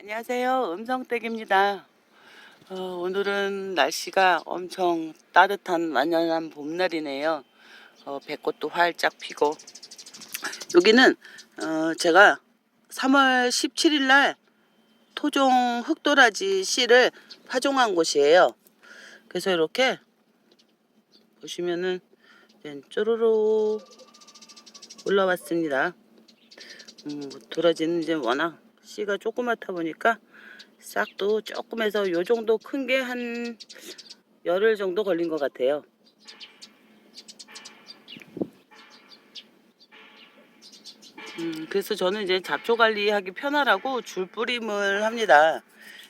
안녕하세요. 음성댁입니다. 어, 오늘은 날씨가 엄청 따뜻한 완연한 봄날이네요. 어, 벚꽃도 활짝 피고 여기는 어, 제가 3월 17일 날 토종 흑도라지 씨를 파종한 곳이에요. 그래서 이렇게 보시면은 쪼로로 올라왔습니다. 음, 도라지는 이제 워낙 씨가 조그맣다 보니까 싹도 조금 해서 요 정도 큰 게 한 열흘 정도 걸린 것 같아요. 음, 그래서 저는 이제 잡초 관리하기 편하라고 줄 뿌림을 합니다.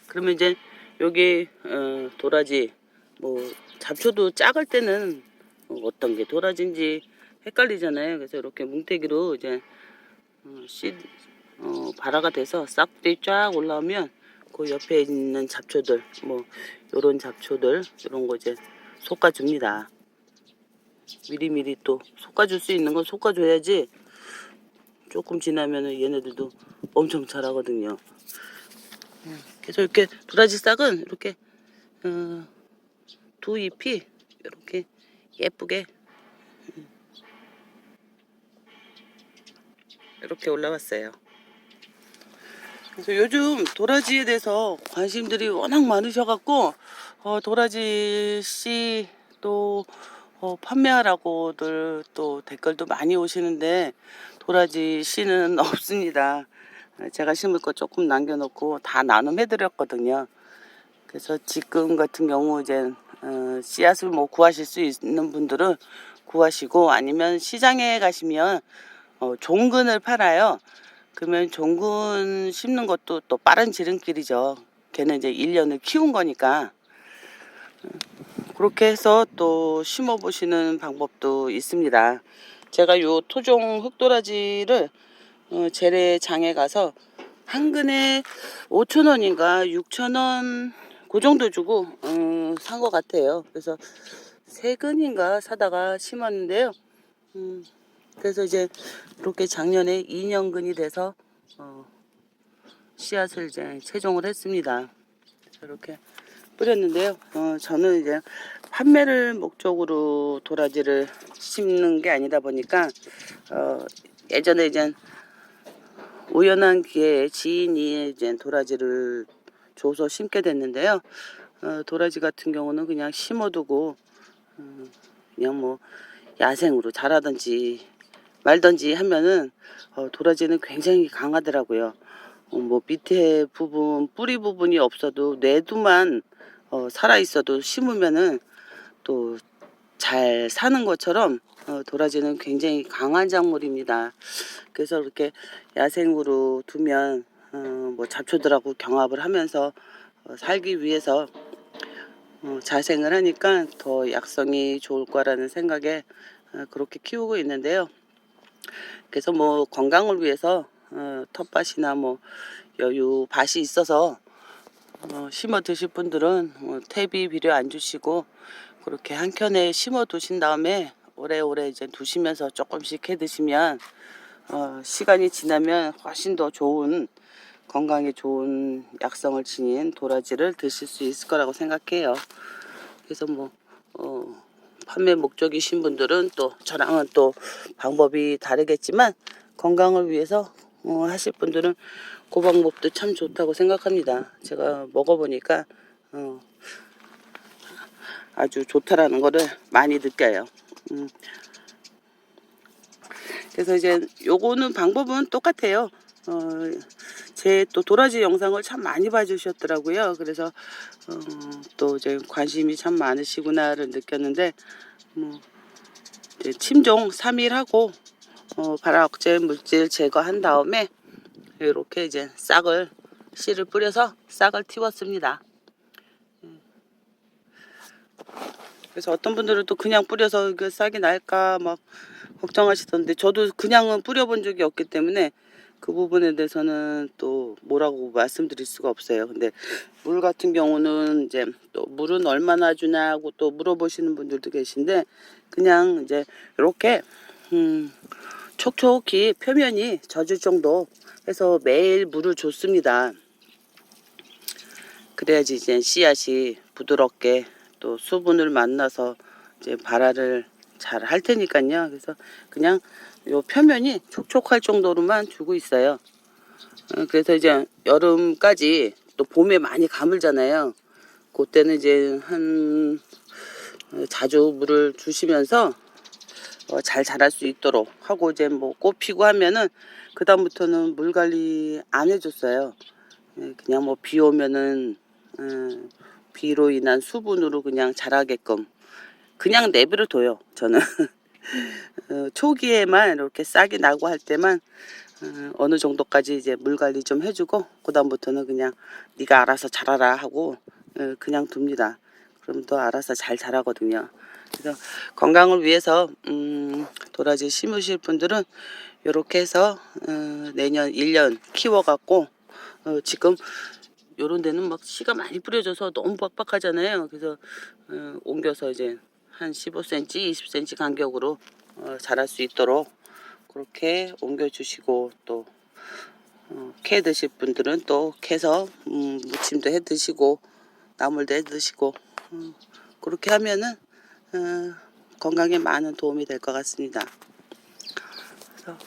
그러면 이제 여기 어, 도라지 뭐 잡초도 작을 때는 어떤 게 도라지인지 헷갈리잖아요. 그래서 이렇게 뭉태기로 이제 어, 씨 어, 발화가 돼서 싹들이 쫙 올라오면 그 옆에 있는 잡초들 뭐 요런 잡초들 이런 거 이제 솎아줍니다. 미리미리 또 솎아줄 수 있는 건 솎아줘야지 조금 지나면은 얘네들도 엄청 자라거든요. 음, 그래서 이렇게 도라지 싹은 이렇게 어, 두 잎이 이렇게 예쁘게 음, 이렇게 올라왔어요. 그래서 요즘 도라지에 대해서 관심들이 워낙 많으셔갖고 어, 도라지 씨 또 어, 판매하라고들 또 댓글도 많이 오시는데 도라지 씨는 없습니다. 제가 심을 거 조금 남겨놓고 다 나눔해드렸거든요. 그래서 지금 같은 경우 이제 어, 씨앗을 뭐 구하실 수 있는 분들은 구하시고 아니면 시장에 가시면 어, 종근을 팔아요. 그러면 종근 심는 것도 또 빠른 지름길이죠. 걔는 이제 1년을 키운 거니까. 그렇게 해서 또 심어 보시는 방법도 있습니다. 제가 요 토종 흑도라지를 어, 재래장에 가서 한 근에 5천 원인가 6천 원 그 정도 주고 어, 산것 같아요. 그래서 세 근인가 사다가 심었는데요. 음, 그래서 이제 이렇게 작년에 2년근이 돼서 어, 씨앗을 이제 채종을 했습니다. 이렇게 뿌렸는데요. 어, 저는 이제 판매를 목적으로 도라지를 심는 게 아니다 보니까 어, 예전에 이제 우연한 기회에 지인이 이제 도라지를 줘서 심게 됐는데요. 어, 도라지 같은 경우는 그냥 심어두고 음, 그냥 뭐 야생으로 자라든지 말든지 하면은 어, 도라지는 굉장히 강하더라고요. 어, 뭐 밑에 부분 뿌리 부분이 없어도 내두만 어, 살아 있어도 심으면은 또 잘 사는 것처럼 어, 도라지는 굉장히 강한 작물입니다. 그래서 이렇게 야생으로 두면 어, 뭐 잡초들하고 경합을 하면서 어, 살기 위해서 어, 자생을 하니까 더 약성이 좋을 거라는 생각에 어, 그렇게 키우고 있는데요. 그래서 뭐 건강을 위해서 어, 텃밭이나 뭐 여유 밭이 있어서 어, 심어 드실 분들은 어, 퇴비 비료 안 주시고 그렇게 한 켠에 심어 두신 다음에 오래오래 이제 두시면서 조금씩 해 드시면 어, 시간이 지나면 훨씬 더 좋은 건강에 좋은 약성을 지닌 도라지를 드실 수 있을 거라고 생각해요. 그래서 뭐 어, 판매 목적이신 분들은 또 저랑은 또 방법이 다르겠지만 건강을 위해서 어, 하실 분들은 그 방법도 참 좋다고 생각합니다. 제가 먹어보니까 어, 아주 좋다라는 거를 많이 느껴요. 음. 그래서 이제 요거는 방법은 똑같아요. 어, 제 또 도라지 영상을 참 많이 봐주셨더라고요. 그래서 어, 또 이제 관심이 참 많으시구나를 느꼈는데 뭐 이제 침종 3일 하고 어, 발화 억제 물질 제거한 다음에 이렇게 이제 싹을 씨를 뿌려서 싹을 틔웠습니다. 그래서 어떤 분들은 또 그냥 뿌려서 그 싹이 날까 막 걱정하시던데 저도 그냥은 뿌려본 적이 없기 때문에 그 부분에 대해서는 또 뭐라고 말씀드릴 수가 없어요. 근데 물 같은 경우는 이제 또 물은 얼마나 주냐고 또 물어보시는 분들도 계신데 그냥 이제 이렇게 음 촉촉히 표면이 젖을 정도 해서 매일 물을 줬습니다. 그래야지 이제 씨앗이 부드럽게 또 수분을 만나서 이제 발화를 잘 할 테니까요. 그래서 그냥 요 표면이 촉촉할 정도로만 주고 있어요. 어, 그래서 이제 여름까지 또 봄에 많이 가물잖아요. 그때는 이제 한 어, 자주 물을 주시면서 어, 잘 자랄 수 있도록 하고 이제 뭐 꽃 피고 하면은 그 다음부터는 물 관리 안 해줬어요. 예, 그냥 뭐 비 오면은 음, 비로 인한 수분으로 그냥 자라게끔 그냥 내버려 둬요. 저는 어, 초기에만 이렇게 싹이 나고 할 때만 어, 어느 정도까지 이제 물 관리 좀 해주고 그 다음부터는 그냥 네가 알아서 자라라 하고 어, 그냥 둡니다. 그럼 또 알아서 잘 자라거든요. 그래서 건강을 위해서 음, 도라지 심으실 분들은 이렇게 해서 어, 내년 1년 키워갖고 어, 지금 요런 데는 막 씨가 많이 뿌려져서 너무 빡빡하잖아요. 그래서 어, 옮겨서 이제 한 15cm, 20cm 간격으로 어, 자랄 수 있도록 그렇게 옮겨주시고 또 어, 캐 드실 분들은 또 캐서 음, 무침도 해 드시고 나물도 해 드시고 어, 그렇게 하면은 어, 건강에 많은 도움이 될 것 같습니다. 그래서